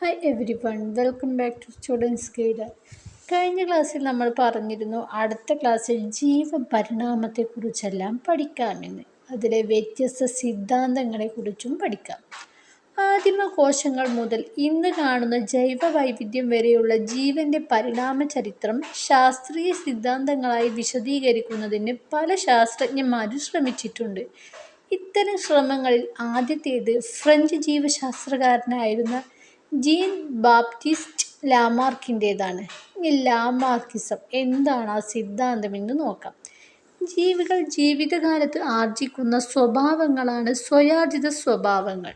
Hi everyone welcome back to students guide കഴിഞ്ഞ ക്ലാസ്സിൽ നമ്മൾ പറഞ്ഞിരുന്നു അടുത്ത ക്ലാസ്സിൽ ജീവപരിണാമത്തെക്കുറിച്ചെല്ലാം പഠിക്കാമെന്ന് അതിലെ വ്യത്യസ്ത സിദ്ധാന്തങ്ങളെക്കുറിച്ചും പഠിക്കാം. ആദിമ കോശങ്ങൾ മുതൽ ഇന്ന് കാണുന്ന ജൈവ വൈവിധ്യം വരെയുള്ള ജീവന്റെ പരിണാമ ചരിത്രം ശാസ്ത്രീയ സിദ്ധാന്തങ്ങളായി വിശദീകരിക്കുന്നതിന് പല ശാസ്ത്രജ്ഞന്മാരും ശ്രമിച്ചിട്ടുണ്ട്. ഇത്തരം ശ്രമങ്ങളിൽ ആദ്യത്തേത് ഫ്രഞ്ച് ജീവശാസ്ത്രകാരനായിരുന്ന ജീൻ ബാപ്റ്റിസ്റ്റ് ലാമാർക്കിന്റേതാണ്. ഈ ലാമാർക്കിസം എന്താണ് ആ സിദ്ധാന്തം എന്ന് നോക്കാം. ജീവികൾ ജീവിതകാലത്ത് ആർജിക്കുന്ന സ്വഭാവങ്ങളാണ് സ്വയാർജിത സ്വഭാവങ്ങൾ.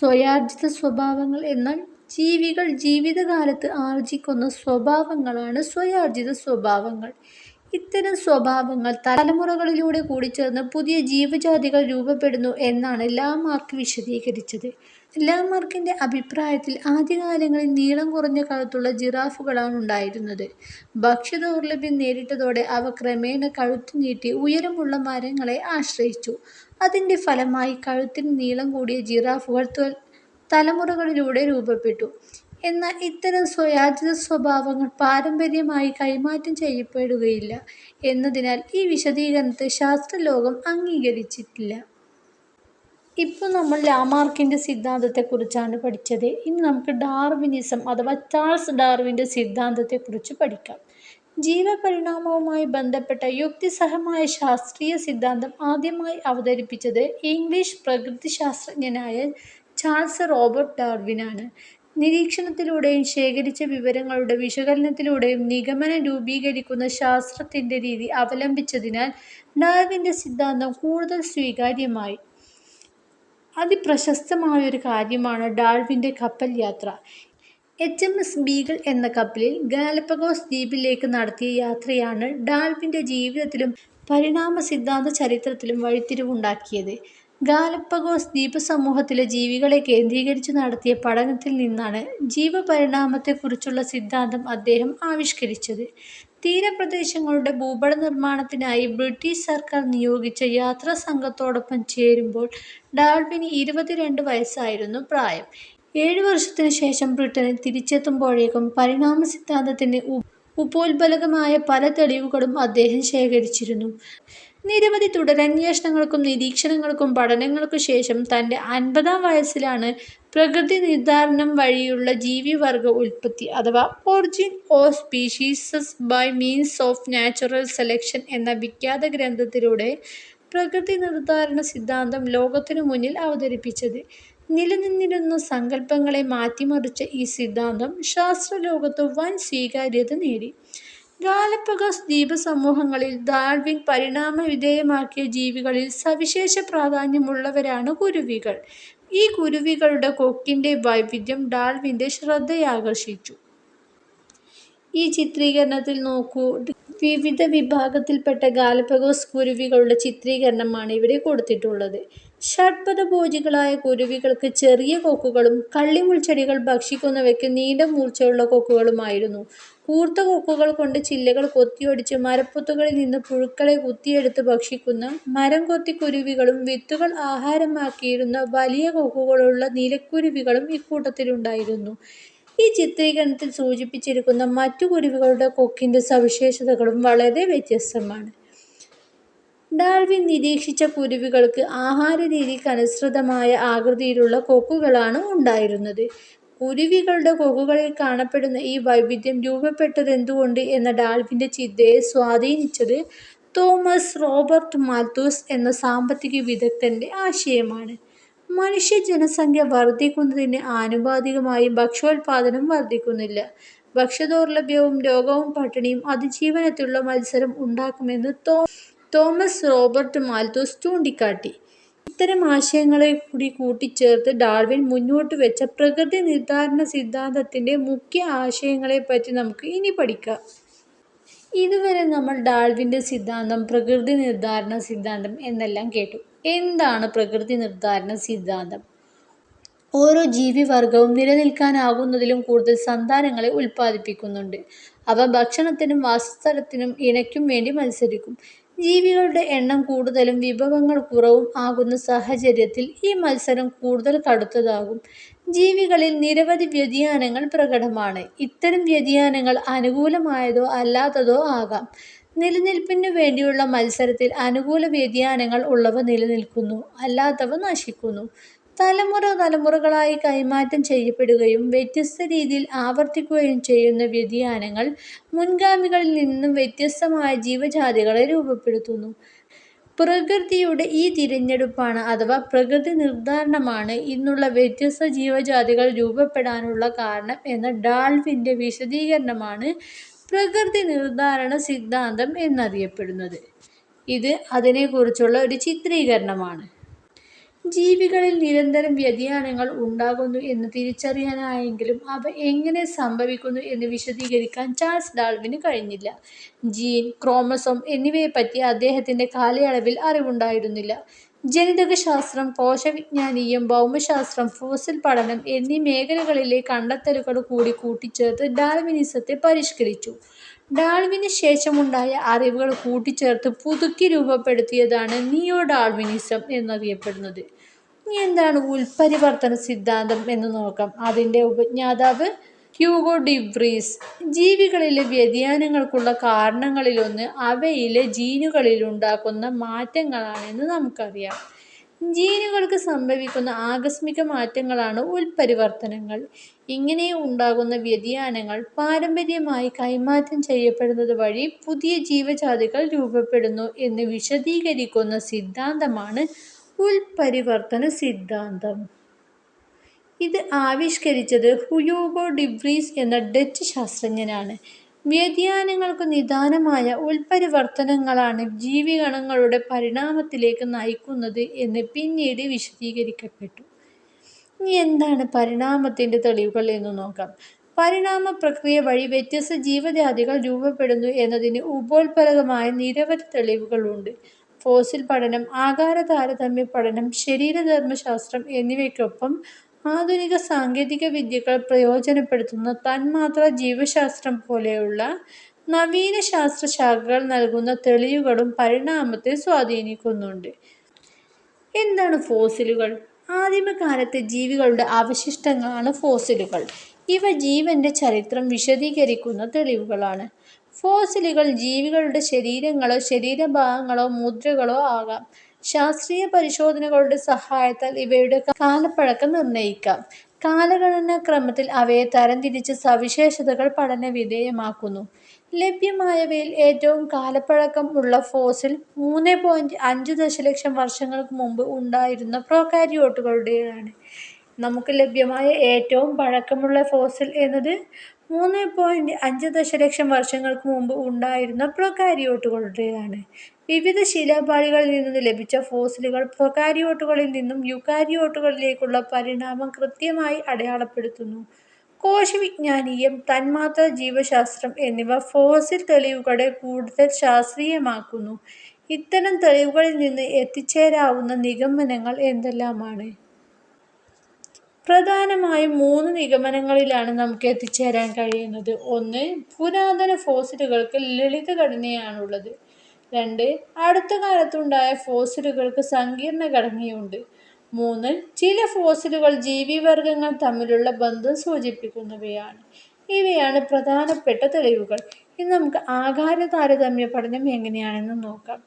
സ്വയാർജിത സ്വഭാവങ്ങൾ എന്നാൽ ജീവികൾ ജീവിതകാലത്ത് ആർജിക്കുന്ന സ്വഭാവങ്ങളാണ് സ്വയാർജിത സ്വഭാവങ്ങൾ. ഇത്തരം സ്വഭാവങ്ങൾ തലമുറകളിലൂടെ കൂടി കൂടിച്ചേർന്ന് പുതിയ ജീവജാതികൾ രൂപപ്പെടുന്നു എന്നാണ് ലാമാർക്ക് വിശദീകരിച്ചത്. ലാമാർക്കിന്റെ അഭിപ്രായത്തിൽ ആദ്യകാലങ്ങളിൽ നീളം കുറഞ്ഞ കഴുത്തുള്ള ജിറാഫുകളാണ് ഉണ്ടായിരുന്നത്. ഭക്ഷ്യദൗർലഭ്യം നേരിട്ടതോടെ അവ ക്രമേണ കഴുത്തു നീട്ടി ഉയരമുള്ള മരങ്ങളെ ആശ്രയിച്ചു. അതിന്റെ ഫലമായി കഴുത്തിന് നീളം കൂടിയ ജിറാഫുകൾ തലമുറകളിലൂടെ രൂപപ്പെട്ടു. എന്നാൽ ഇത്തരം സ്വയാചിത സ്വഭാവങ്ങൾ പാരമ്പര്യമായി കൈമാറ്റം ചെയ്യപ്പെടുകയില്ല എന്നതിനാൽ ഈ വിശദീകരണത്തെ ശാസ്ത്രലോകം അംഗീകരിച്ചിട്ടില്ല. ഇപ്പോൾ നമ്മൾ ലാമാർക്കിന്റെ സിദ്ധാന്തത്തെക്കുറിച്ചാണ് പഠിച്ചത്. ഇനി നമുക്ക് ഡാർവിനിസം അഥവാ ചാൾസ് ഡാർവിന്റെ സിദ്ധാന്തത്തെക്കുറിച്ച് പഠിക്കാം. ജീവപരിണാമവുമായി ബന്ധപ്പെട്ട യുക്തിസഹമായ ശാസ്ത്രീയ സിദ്ധാന്തം ആദ്യമായി അവതരിപ്പിച്ചത് ഇംഗ്ലീഷ് പ്രകൃതിശാസ്ത്രജ്ഞനായ ചാൾസ് റോബർട്ട് ഡാർവിനാണ്. നിരീക്ഷണത്തിലൂടെയും ശേഖരിച്ച വിവരങ്ങളുടെ വിശകലനത്തിലൂടെയും നിഗമനം രൂപീകരിക്കുന്ന ശാസ്ത്രത്തിന്റെ രീതി അവലംബിച്ചതിനാൽ ഡാർവിന്റെ സിദ്ധാന്തം കൂടുതൽ സ്വീകാര്യമായി. അതിപ്രശസ്തമായൊരു കാര്യമാണ് ഡാർവിന്റെ കപ്പൽ യാത്ര. എച്ച് എം എസ് ബീഗൾ എന്ന കപ്പലിൽ ഗാലപ്പഗോസ് ദ്വീപിലേക്ക് നടത്തിയ യാത്രയാണ് ഡാൾവിന്റെ ജീവിതത്തിലും പരിണാമ സിദ്ധാന്ത ചരിത്രത്തിലും വഴിത്തിരിവുണ്ടാക്കിയത്. ഗാലപ്പഗോസ് ദ്വീപസമൂഹത്തിലെ ജീവികളെ കേന്ദ്രീകരിച്ച് നടത്തിയ പഠനത്തിൽ നിന്നാണ് ജീവപരിണാമത്തെക്കുറിച്ചുള്ള സിദ്ധാന്തം അദ്ദേഹം ആവിഷ്കരിച്ചത്. തീരപ്രദേശങ്ങളുടെ ഭൂപട നിർമ്മാണത്തിനായി ബ്രിട്ടീഷ് സർക്കാർ നിയോഗിച്ച യാത്രാ സംഘത്തോടൊപ്പം ചേരുമ്പോൾ ഡാൾബിന് ഇരുപത്തിരണ്ട് വയസ്സായിരുന്നു പ്രായം. ഏഴു വർഷത്തിനു ശേഷം ബ്രിട്ടനിൽ തിരിച്ചെത്തുമ്പോഴേക്കും പരിണാമ സിദ്ധാന്തത്തിന് ഉപോത്ബലകമായ പല തെളിവുകളും അദ്ദേഹം ശേഖരിച്ചിരുന്നു. നിരവധി തുടരന്വേഷണങ്ങൾക്കും നിരീക്ഷണങ്ങൾക്കും പഠനങ്ങൾക്കു ശേഷം തന്റെ അൻപതാം വയസ്സിലാണ് പ്രകൃതി നിർദ്ധാരണം വഴിയുള്ള ജീവിവർഗ ഉൽപ്പത്തി അഥവാ origin of species by means of natural selection എന്ന വിഖ്യാത ഗ്രന്ഥത്തിലൂടെ പ്രകൃതി നിർദ്ധാരണ സിദ്ധാന്തം ലോകത്തിനു മുന്നിൽ അവതരിപ്പിച്ചത്. നിലനിന്നിരുന്ന സങ്കല്പങ്ങളെ മാറ്റിമറിച്ച ഈ സിദ്ധാന്തം ശാസ്ത്രലോകത്ത് വൻ സ്വീകാര്യത നേടി. ഗാലപ്പഗോസ് ദ്വീപസമൂഹങ്ങളിൽ ഡാർവിൻ പരിണാമ വിധേയമാക്കിയ ജീവികളിൽ സവിശേഷ പ്രാധാന്യമുള്ളവരാണ് കുരുവികൾ. ഈ കുരുവികളുടെ കൊക്കിന്റെ വൈവിധ്യം ഡാൾവിന്റെ ശ്രദ്ധയാകർഷിച്ചു. ഈ ചിത്രീകരണത്തിൽ നോക്കൂ. വിവിധ വിഭാഗത്തിൽപ്പെട്ട ഗാലപ്പഗോസ് കുരുവികളുടെ ചിത്രീകരണമാണ് ഇവിടെ കൊടുത്തിട്ടുള്ളത്. ഷഡ്പദഭോജികളായ കുരുവികൾക്ക് ചെറിയ കൊക്കുകളും കള്ളിമുൾച്ചെടികൾ ഭക്ഷിക്കുന്നവയ്ക്ക് നീണ്ട മൂർച്ചയുള്ള കൊക്കുകളുമായിരുന്നു. കൂർത്ത കൊക്കുകൾ കൊണ്ട് ചില്ലകൾ കൊത്തിയൊടിച്ച് മരപ്പൊത്തുകളിൽ നിന്ന് പുഴുക്കളെ കുത്തിയെടുത്ത് ഭക്ഷിക്കുന്ന മരം കൊത്തി കുരുവികളും വിത്തുകൾ ആഹാരമാക്കിയിരുന്ന വലിയ കൊക്കുകളുള്ള നിലക്കുരുവികളും ഇക്കൂട്ടത്തിലുണ്ടായിരുന്നു. ഈ ചിത്രീകരണത്തിൽ സൂചിപ്പിച്ചിരിക്കുന്ന മറ്റു കുരുവികളുടെ കൊക്കിന്റെ സവിശേഷതകളും വളരെ വ്യത്യസ്തമാണ്. ഡാർവിൻ നിരീക്ഷിച്ച കുരുവികൾക്ക് ആഹാര രീതിക്കനുസൃതമായ ആകൃതിയിലുള്ള കൊക്കുകളാണ് ഉണ്ടായിരുന്നത്. കുരുവികളുടെ കൊക്കുകളിൽ കാണപ്പെടുന്ന ഈ വൈവിധ്യം രൂപപ്പെട്ടതെന്തുകൊണ്ട് എന്ന ഡാൽവിന്റെ ചിന്തയെ സ്വാധീനിച്ചത് തോമസ് റോബർട്ട് മാത്തൂസ് എന്ന സാമ്പത്തിക വിദഗ്ധന്റെ ആശയമാണ്. മനുഷ്യ ജനസംഖ്യ വർദ്ധിക്കുന്നതിന് ആനുപാതികമായി ഭക്ഷ്യോൽപാദനം വർദ്ധിക്കുന്നില്ല. ഭക്ഷ്യദൗർലഭ്യവും രോഗവും പട്ടിണിയും അതിജീവനത്തിലുള്ള മത്സരം ഉണ്ടാക്കുമെന്ന് തോമസ് റോബർട്ട് മാൽത്തൂസ് ചൂണ്ടിക്കാട്ടി. ഇത്തരം ആശയങ്ങളെ കൂടി കൂട്ടിച്ചേർത്ത് ഡാർവിൻ മുന്നോട്ട് വെച്ച പ്രകൃതി നിർദ്ധാരണ സിദ്ധാന്തത്തിന്റെ മുഖ്യ ആശയങ്ങളെ പറ്റി നമുക്ക് ഇനി പഠിക്കാം. ഇതുവരെ നമ്മൾ ഡാൾവിന്റെ സിദ്ധാന്തം പ്രകൃതി നിർദ്ധാരണ സിദ്ധാന്തം എന്നെല്ലാം കേട്ടു. എന്താണ് പ്രകൃതി നിർദ്ധാരണ സിദ്ധാന്തം? ഓരോ ജീവിവർഗവും നിലനിൽക്കാനാകുന്നതിലും കൂടുതൽ സന്താനങ്ങളെ ഉൽപ്പാദിപ്പിക്കുന്നുണ്ട്. അവ ഭക്ഷണത്തിനും വാസസ്ഥലത്തിനും ഇണയ്ക്കും വേണ്ടി മത്സരിക്കും. ജീവികളുടെ എണ്ണം കൂടുതലും വിഭവങ്ങൾ കുറവും ആകുന്ന സാഹചര്യത്തിൽ ഈ മത്സരം കൂടുതൽ കടുത്തതാകും ജീവികളിൽ നിരവധി വ്യതിയാനങ്ങൾ പ്രകടമാണ്. ഇത്തരം വ്യതിയാനങ്ങൾ അനുകൂലമായതോ അല്ലാത്തതോ ആകാം. നിലനിൽപ്പിനു വേണ്ടിയുള്ള മത്സരത്തിൽ അനുകൂല വ്യതിയാനങ്ങൾ ഉള്ളവ നിലനിൽക്കുന്നു, അല്ലാത്തവ നശിക്കുന്നു. തലമുറ തലമുറകളായി കൈമാറ്റം ചെയ്യപ്പെടുകയും വ്യത്യസ്ത രീതിയിൽ ആവർത്തിക്കുകയും ചെയ്യുന്ന വ്യതിയാനങ്ങൾ മുൻഗാമികളിൽ നിന്നും വ്യത്യസ്തമായ ജീവജാതികളെ രൂപപ്പെടുത്തുന്നു. പ്രകൃതിയുടെ ഈ തിരഞ്ഞെടുപ്പാണ് അഥവാ പ്രകൃതി നിർദ്ധാരണമാണ് ഇന്നുള്ള വ്യത്യസ്ത ജീവജാതികൾ രൂപപ്പെടാനുള്ള കാരണം എന്ന ഡാൾവിന്റെ വിശദീകരണമാണ് പ്രകൃതി നിർദ്ധാരണ സിദ്ധാന്തം എന്നറിയപ്പെടുന്നത്. ഇത് അതിനെക്കുറിച്ചുള്ള ഒരു ചിത്രീകരണമാണ്. ജീവികളിൽ നിരന്തരം വ്യതിയാനങ്ങൾ ഉണ്ടാകുന്നു എന്ന് തിരിച്ചറിയാനായെങ്കിലും അവ എങ്ങനെ സംഭവിക്കുന്നു എന്ന് വിശദീകരിക്കാൻ ചാൾസ് ഡാൾവിന് കഴിഞ്ഞില്ല. ജീൻ, ക്രോമസോം എന്നിവയെപ്പറ്റി അദ്ദേഹത്തിന്റെ കാലയളവിൽ അറിവുണ്ടായിരുന്നില്ല. ജനിതകശാസ്ത്രം, കോശവിജ്ഞാനീയം, ഭൗമശാസ്ത്രം, ഫോസിൽ പഠനം എന്നീ മേഖലകളിലെ കണ്ടെത്തലുകൾ കൂടി കൂട്ടിച്ചേർത്ത് ഡാർവിനിസത്തെ പരിഷ്കരിച്ചു. ഡാർവിന് ശേഷമുണ്ടായ അറിവുകൾ കൂട്ടിച്ചേർത്ത് പുതുക്കി രൂപപ്പെടുത്തിയതാണ് നിയോ ഡാൾവിനിസം എന്നറിയപ്പെടുന്നത്. ഇനി എന്താണ് ഉൽപരിവർത്തന സിദ്ധാന്തം എന്ന് നോക്കാം. അതിന്റെ ഉപജ്ഞാതാവ് ഹ്യൂഗോ ഡിബ്രീസ് ജീവികളിലെ വ്യതിയാനങ്ങൾക്കുള്ള കാരണങ്ങളിലൊന്ന് അവയിലെ ജീനുകളിലുണ്ടാകുന്ന മാറ്റങ്ങളാണെന്ന് നമുക്കറിയാം. ജീനുകൾക്ക് സംഭവിക്കുന്ന ആകസ്മിക മാറ്റങ്ങളാണ് ഉൽപരിവർത്തനങ്ങൾ. ഇങ്ങനെ ഉണ്ടാകുന്ന വ്യതിയാനങ്ങൾ പാരമ്പര്യമായി കൈമാറ്റം ചെയ്യപ്പെടുന്നത് വഴി പുതിയ ജീവജാതികൾ രൂപപ്പെടുന്നു എന്ന് വിശദീകരിക്കുന്ന സിദ്ധാന്തമാണ് ഉൽപരിവർത്തന സിദ്ധാന്തം. ഇത് ആവിഷ്കരിച്ചത് ഹുയോഗോ ഡിബ്രീസ് എന്ന ഡച്ച് ശാസ്ത്രജ്ഞനാണ്. വ്യതിയാനങ്ങൾക്ക് നിദാനമായ ഉൽപരിവർത്തനങ്ങളാണ് ജീവിഗണങ്ങളുടെ പരിണാമത്തിലേക്ക് നയിക്കുന്നത് എന്ന് പിന്നീട് വിശദീകരിക്കപ്പെട്ടു. ഇനി എന്താണ് പരിണാമത്തിന്റെ തെളിവുകൾ എന്ന് നോക്കാം. പരിണാമ പ്രക്രിയ വഴി വ്യത്യസ്ത ജീവജാതികൾ രൂപപ്പെടുന്നു എന്നതിന് ഉപോത്പലകമായ നിരവധി തെളിവുകളുണ്ട് ഫോസിൽ പഠനം, ആകാര താരതമ്യ പഠനം, ശരീരധർമ്മശാസ്ത്രം എന്നിവയ്ക്കൊപ്പം ആധുനിക സാങ്കേതിക വിദ്യകൾ പ്രയോജനപ്പെടുത്തുന്ന തന്മാത്ര ജീവശാസ്ത്രം പോലെയുള്ള നവീന ശാസ്ത്രശാഖകൾ നൽകുന്ന തെളിവുകളും പരിണാമത്തെ സ്വാധീനിക്കുന്നുണ്ട്. എന്താണ് ഫോസിലുകൾ? ആദിമകാലത്തെ ജീവികളുടെ അവശിഷ്ടങ്ങളാണ് ഫോസിലുകൾ. ഇവ ജീവന്റെ ചരിത്രം വിശദീകരിക്കുന്ന തെളിവുകളാണ്. ഫോസിലുകൾ ജീവികളുടെ ശരീരങ്ങളോ ശരീരഭാഗങ്ങളോ മുദ്രകളോ ആകാം. ശാസ്ത്രീയ പരിശോധനകളുടെ സഹായത്താൽ ഇവയുടെ കാലപ്പഴക്കം നിർണയിക്കാം. കാലഗണനാക്രമത്തിൽ അവയെ തരംതിരിച്ച് സവിശേഷതകൾ പഠനവിധേയമാക്കുന്നു. ലഭ്യമായവയിൽ ഏറ്റവും കാലപ്പഴക്കം ഉള്ള ഫോസിൽ മൂന്ന് പോയിന്റ് അഞ്ച് ദശലക്ഷം വർഷങ്ങൾക്ക് മുമ്പ് ഉണ്ടായിരുന്ന പ്രോകാരിയോട്ടുകളുടേതാണ്. നമുക്ക് ലഭ്യമായ ഏറ്റവും പഴക്കമുള്ള ഫോസിൽ എന്നത് മൂന്ന് പോയിന്റ് അഞ്ച് ദശലക്ഷം വർഷങ്ങൾക്ക് മുമ്പ് ഉണ്ടായിരുന്ന പ്രൊകാരിയോട്ടുകളുടേതാണ് വിവിധ ശിലാപാളികളിൽ നിന്ന് ലഭിച്ച ഫോസിലുകൾ പ്രൊകാരിയോട്ടുകളിൽ നിന്നും യുകാരിയോട്ടുകളിലേക്കുള്ള പരിണാമം കൃത്യമായി അടയാളപ്പെടുത്തുന്നു. കോശവിജ്ഞാനീയം, തന്മാത്രാ ജീവശാസ്ത്രം എന്നിവ ഫോസിൽ തെളിവുകളെ കൂടുതൽ ശാസ്ത്രീയമാക്കുന്നു. ഇത്തരം തെളിവുകളിൽ നിന്ന് എത്തിച്ചേരാവുന്ന നിഗമനങ്ങൾ എന്തെല്ലാമാണ്? പ്രധാനമായും മൂന്ന് നിഗമനങ്ങളിലാണ് നമുക്ക് എത്തിച്ചേരാൻ കഴിയുന്നത്. ഒന്ന്, പുരാതന ഫോസിലുകൾക്ക് ലളിതഘടനയാണുള്ളത്. രണ്ട്, അടുത്ത അടുത്തകാലത്തുണ്ടായ ഫോസിലുകൾക്ക് സങ്കീർണഘടനയുണ്ട്. മൂന്ന്, ചില ഫോസിലുകൾ ജീവിവർഗങ്ങൾ തമ്മിലുള്ള ബന്ധം സൂചിപ്പിക്കുന്നവയാണ്. ഇവയാണ് പ്രധാനപ്പെട്ട തെളിവുകൾ. ഇനി നമുക്ക് ആകാര താരതമ്യ പഠനം എങ്ങനെയാണെന്ന് നോക്കാം.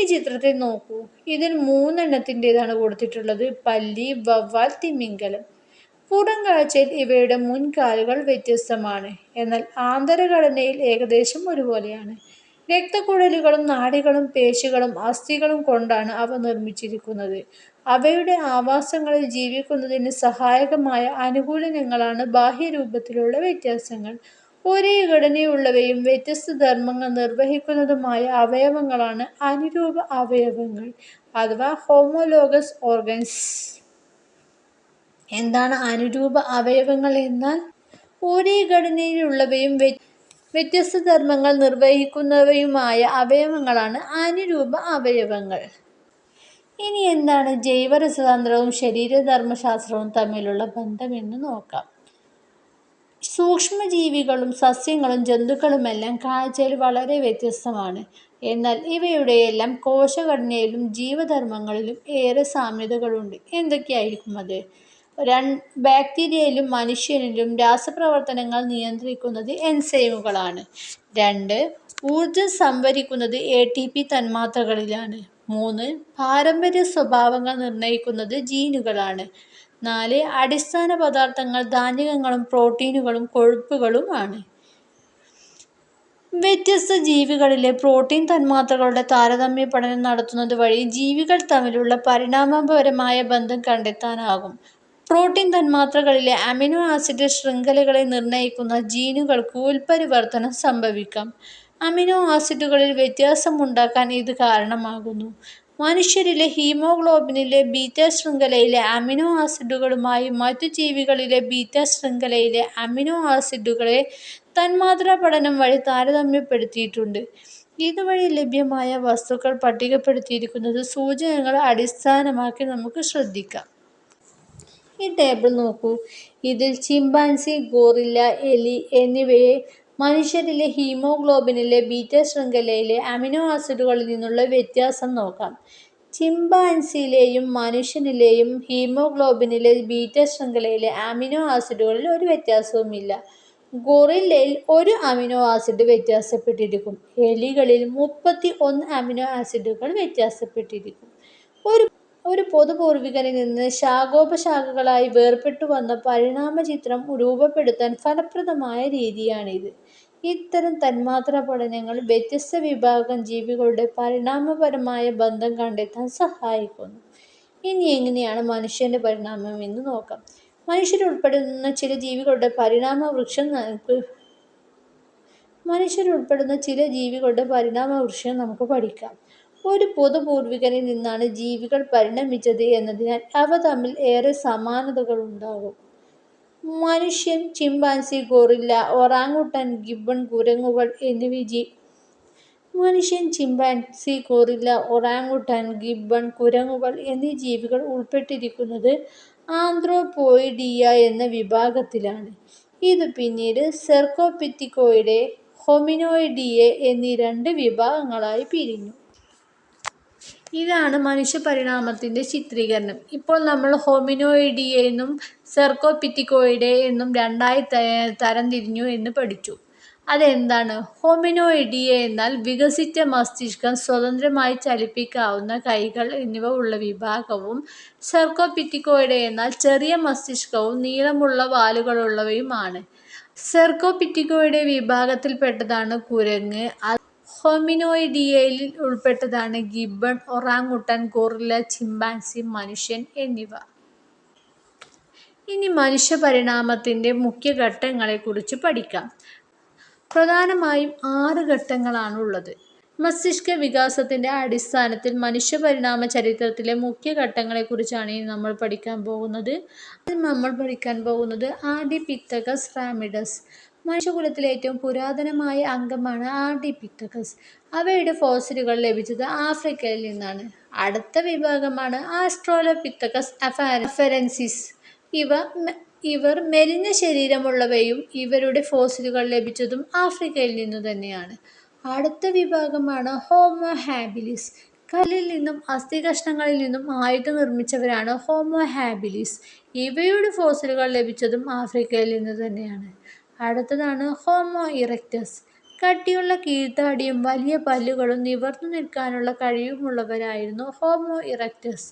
ഈ ചിത്രത്തിൽ നോക്കൂ. ഇതിൽ മൂന്നെണ്ണത്തിന്റെതാണ് കൊടുത്തിട്ടുള്ളത്. പല്ലി, വവ്വാൽ, തിമിംഗലം. പുറംകാഴ്ചയിൽ ഇവയുടെ മുൻകാലുകൾ വ്യത്യസ്തമാണ്. എന്നാൽ ആന്തരഘടനയിൽ ഏകദേശം ഒരുപോലെയാണ്. രക്തക്കുഴലുകളും നാടികളും പേശികളും അസ്ഥികളും കൊണ്ടാണ് അവ നിർമ്മിച്ചിരിക്കുന്നത്. അവയുടെ ആവാസങ്ങളിൽ ജീവിക്കുന്നതിന് സഹായകമായ അനുകൂലനങ്ങളാണ് ബാഹ്യരൂപത്തിലുള്ള വ്യത്യാസങ്ങൾ. ഒരേ ഘടനയുള്ളവയും വ്യത്യസ്ത ധർമ്മങ്ങൾ നിർവഹിക്കുന്നതുമായ അവയവങ്ങളാണ് അനുരൂപ അവയവങ്ങൾ അഥവാ ഹോമോലോഗസ് ഓർഗൻസ്. എന്താണ് അനുരൂപ അവയവങ്ങൾ എന്നാൽ ഒരേ ഘടനയിലുള്ളവയും വ്യത്യസ്ത ധർമ്മങ്ങൾ നിർവഹിക്കുന്നവയുമായ അവയവങ്ങളാണ് അനുരൂപ അവയവങ്ങൾ. ഇനി എന്താണ് ജൈവരസതന്ത്രവും ശരീരധർമ്മശാസ്ത്രവും തമ്മിലുള്ള ബന്ധം എന്ന് നോക്കാം. സൂക്ഷ്മജീവികളും സസ്യങ്ങളും ജന്തുക്കളുമെല്ലാം കാഴ്ചയിൽ വളരെ വ്യത്യസ്തമാണ്. എന്നാൽ ഇവയുടെയെല്ലാം കോശഘടനയിലും ജീവധർമ്മങ്ങളിലും ഏറെ സാമ്യതകളുണ്ട്. എന്തൊക്കെയായിരിക്കും അത്? ബാക്ടീരിയയിലും മനുഷ്യനിലും രാസപ്രവർത്തനങ്ങൾ നിയന്ത്രിക്കുന്നത് എൻസൈമുകളാണ്. രണ്ട്. ഊർജം സംഭരിക്കുന്നത് എ. ടി. പി തന്മാത്രകളിലാണ്. മൂന്ന്. പാരമ്പര്യ സ്വഭാവങ്ങൾ നിർണയിക്കുന്നത് ജീനുകളാണ്. നാല്. അടിസ്ഥാന പദാർത്ഥങ്ങൾ ധാന്യങ്ങളും പ്രോട്ടീനുകളും കൊഴുപ്പുകളും ആണ്. വ്യത്യസ്ത ജീവികളിലെ പ്രോട്ടീൻ തന്മാത്രകളുടെ താരതമ്യ പഠനം നടത്തുന്നത് വഴി ജീവികൾ തമ്മിലുള്ള പരിണാമപരമായ ബന്ധം കണ്ടെത്താനാകും. പ്രോട്ടീൻ തന്മാത്രകളിലെ അമിനോ ആസിഡ് ശൃംഖലകളെ നിർണയിക്കുന്ന ജീനുകൾക്ക് ഉൽപരിവർത്തനം സംഭവിക്കാം. അമിനോ ആസിഡുകളിൽ വ്യത്യാസമുണ്ടാക്കാൻ ഇത് കാരണമാകുന്നു. മനുഷ്യരിലെ ഹീമോഗ്ലോബിനിലെ ബീറ്റ ശൃംഖലയിലെ അമിനോ ആസിഡുകളുമായി മറ്റു ജീവികളിലെ ബീറ്റ ശൃംഖലയിലെ അമിനോ ആസിഡുകളെ തന്മാത്രാ പഠനം വഴി താരതമ്യപ്പെടുത്തിയിട്ടുണ്ട്. ഇതുവഴി ലഭ്യമായ വസ്തുക്കൾ പട്ടികപ്പെടുത്തിയിരിക്കുന്നത് സൂചനകൾ അടിസ്ഥാനമാക്കി നമുക്ക് ശ്രദ്ധിക്കാം. ഈ ടേബിൾ നോക്കൂ. ഇതിൽ ചിമ്പാൻസി, ഗോറില്ല, എലി എന്നിവയെ മനുഷ്യരിലെ ഹീമോഗ്ലോബിനിലെ ബീറ്റ ശൃംഖലയിലെ അമിനോ ആസിഡുകളിൽ നിന്നുള്ള വ്യത്യാസം നോക്കാം. ചിമ്പാൻസിയിലെയും മനുഷ്യനിലെയും ഹീമോഗ്ലോബിനിലെ ബീറ്റ ശൃംഖലയിലെ അമിനോ ആസിഡുകളിൽ ഒരു വ്യത്യാസവുമില്ല. ഗൊറില്ലയിൽ ഒരു അമിനോ ആസിഡ് വ്യത്യാസപ്പെട്ടിരിക്കും. എലികളിൽ മുപ്പത്തി ഒന്ന് അമിനോ ആസിഡുകൾ വ്യത്യാസപ്പെട്ടിരിക്കും. ഒരു ഒരു പൊതുപൂർവികനിൽ നിന്ന് ശാഖോപശാഖകളായി വേർപെട്ടു വന്ന പരിണാമ ചിത്രം രൂപപ്പെടുത്താൻ ഫലപ്രദമായ രീതിയാണിത്. ഇത്തരം തന്മാത്ര പഠനങ്ങൾ വ്യത്യസ്ത വിഭാഗം ജീവികളുടെ പരിണാമപരമായ ബന്ധം കണ്ടെത്താൻ സഹായിക്കുന്നു. ഇനി എങ്ങനെയാണ് മനുഷ്യന്റെ പരിണാമം എന്ന് നോക്കാം. മനുഷ്യരുൾപ്പെടുന്ന ചില ജീവികളുടെ പരിണാമവൃക്ഷം നമുക്ക് പഠിക്കാം. ഒരു പൊതു പൂർവികരിൽ നിന്നാണ് ജീവികൾ പരിണമിച്ചത് എന്നതിനാൽ അവ തമ്മിൽ ഏറെ സമാനതകളുണ്ടാകും. മനുഷ്യൻ, ചിമ്പാൻസി, ഗോറില്ല, ഒറാങ്ങുട്ടൻ ഗിബ്ബൺ, കുരങ്ങുകൾ എന്നിവ ജീ മനുഷ്യൻ ചിമ്പാൻസി ഗോറില്ല ഒറാങ്ങുട്ടൻ ഗിബ്ബൺ കുരങ്ങുകൾ എന്നീ ജീവികൾ ഉൾപ്പെട്ടിരിക്കുന്നത് ആന്ത്രോപോയിഡിയ എന്ന വിഭാഗത്തിലാണ്. ഇത് പിന്നീട് സെർക്കോപിത്തിക്കോയുടെ ഹൊമിനോയിഡിയെ എന്നീ രണ്ട് വിഭാഗങ്ങളായി പിരിഞ്ഞു. ഇതാണ് മനുഷ്യപരിണാമത്തിന്റെ ചിത്രീകരണം. ഇപ്പോൾ നമ്മൾ ഹോമിനോയിഡിയെ എന്നും സെർകോപിറ്റീക്കോയിഡേ എന്നും രണ്ടായി തരംതിരിഞ്ഞു എന്ന് പഠിച്ചു. അതെന്താണ്? ഹോമിനോയിഡിയ എന്നാൽ വികസിച്ച മസ്തിഷ്കം, സ്വതന്ത്രമായി ചലിപ്പിക്കാവുന്ന കൈകൾ എന്നിവ ഉള്ള വിഭാഗവും സെർകോപിറ്റീക്കോയിഡേ എന്നാൽ ചെറിയ മസ്തിഷ്കവും നീളമുള്ള വാലുകളുള്ളവയുമാണ് സെർക്കോപിറ്റിക്കോയുടെ വിഭാഗത്തിൽപ്പെട്ടതാണ് കുരങ്ങ്. ഹൊമിനിഡേയയിൽ ഉൾപ്പെട്ടതാണ് ഗിബ്ബൺ, ഒറാങ്ങുട്ടൻ ഗോറില്ല, ചിമ്പാൻസി, മനുഷ്യൻ എന്നിവ. ഇനി മനുഷ്യ പരിണാമത്തിന്റെ മനുഷ്യപരിണാമത്തിന്റെ മുഖ്യഘട്ടങ്ങളെക്കുറിച്ച് പഠിക്കാം. പ്രധാനമായും ആറ് ഘട്ടങ്ങളാണ് ഉള്ളത് മസ്തിഷ്ക വികാസത്തിന്റെ അടിസ്ഥാനത്തിൽ മനുഷ്യ പരിണാമ ചരിത്രത്തിലെ മുഖ്യ ഘട്ടങ്ങളെക്കുറിച്ചാണ് ഇനി നമ്മൾ പഠിക്കാൻ പോകുന്നത്. നമ്മൾ പഠിക്കാൻ പോകുന്നത് ആദ്യ പിത്തകസ് റാമിഡസ്. മനുഷ്യകുലത്തിലെ ഏറ്റവും പുരാതനമായ അംഗമാണ് ആർഡിപിറ്റക്കസ് അവയുടെ ഫോസിലുകൾ ലഭിച്ചത് ആഫ്രിക്കയിൽ നിന്നാണ്. അടുത്ത വിഭാഗമാണ് ആസ്ട്രോലോപിത്തക്കസ് അഫാരൻസിസ്. ഇവർ മെലിഞ്ഞ ശരീരമുള്ളവയും ഇവരുടെ ഫോസിലുകൾ ലഭിച്ചതും ആഫ്രിക്കയിൽ നിന്നു തന്നെയാണ്. അടുത്ത വിഭാഗമാണ് ഹോമോ ഹാബിലിസ്. കല്ലിൽ നിന്നും അസ്ഥികഷണങ്ങളിൽ നിന്നും ആയുധം നിർമ്മിച്ചവരാണ് ഹോമോ ഹാബിലിസ്. ഇവയുടെ ഫോസിലുകൾ ലഭിച്ചതും ആഫ്രിക്കയിൽ നിന്നു തന്നെയാണ്. അടുത്തതാണ് ഹോമോ ഇറക്ടസ്. കട്ടിയുള്ള കീഴ്ത്താടിയും വലിയ പല്ലുകളും നിവർന്നു നിൽക്കാനുള്ള കഴിവുമുള്ളവരായിരുന്നു ഹോമോ ഇറക്ടസ്.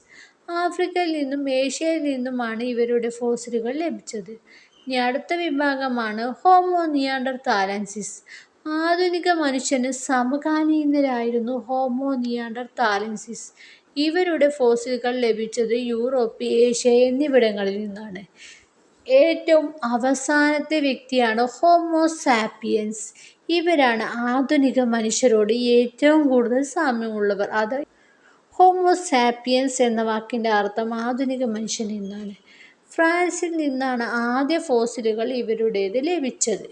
ആഫ്രിക്കയിൽ നിന്നും ഏഷ്യയിൽ നിന്നുമാണ് ഇവരുടെ ഫോസിലുകൾ ലഭിച്ചത്. ഇനി അടുത്ത വിഭാഗമാണ് ഹോമോ നിയാണ്ടർ താലൻസിസ് ആധുനിക മനുഷ്യന് സമകാലീനരായിരുന്നു ഹോമോ നിയാണ്ടർ താലൻസിസ് ഇവരുടെ ഫോസിലുകൾ ലഭിച്ചത് യൂറോപ്പ്, ഏഷ്യ എന്നിവിടങ്ങളിൽ നിന്നാണ്. ഏറ്റവും അവസാനത്തെ വ്യക്തിയാണ് ഹോമോസാപ്പിയൻസ് ഇവരാണ് ആധുനിക മനുഷ്യരോട് ഏറ്റവും കൂടുതൽ സാമ്യമുള്ളവർ. അത് ഹോമോസാപ്പിയൻസ് എന്ന വാക്കിന്റെ അർത്ഥം ആധുനിക മനുഷ്യൻ എന്നാണ്. ഫ്രാൻസിൽ നിന്നാണ് ആദ്യ ഫോസിലുകൾ ഇവരുടേത് ലഭിച്ചത്.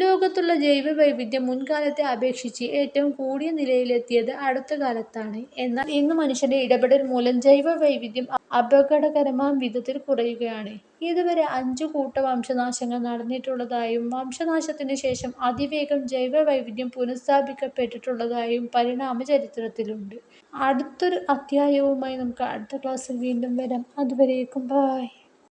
ലോകത്തുള്ള ജൈവ വൈവിധ്യം മുൻകാലത്തെ അപേക്ഷിച്ച് ഏറ്റവും കൂടിയ നിലയിലെത്തിയത് അടുത്ത കാലത്താണ്. എന്നാൽ ഇന്ന് മനുഷ്യന്റെ ഇടപെടൽ മൂലം ജൈവ വൈവിധ്യം അപകടകരമാം വിധത്തിൽ കുറയുകയാണ്. ഇതുവരെ അഞ്ചു കൂട്ട വംശനാശങ്ങൾ നടന്നിട്ടുള്ളതായും വംശനാശത്തിന് ശേഷം അതിവേഗം ജൈവ വൈവിധ്യം പുനഃസ്ഥാപിക്കപ്പെട്ടിട്ടുള്ളതായും പരിണാമ ചരിത്രത്തിലുണ്ട്. അടുത്തൊരു അധ്യായവുമായി നമുക്ക് അടുത്ത ക്ലാസ്സിൽ വീണ്ടും വരാം. അതുവരേക്കും ബൈ.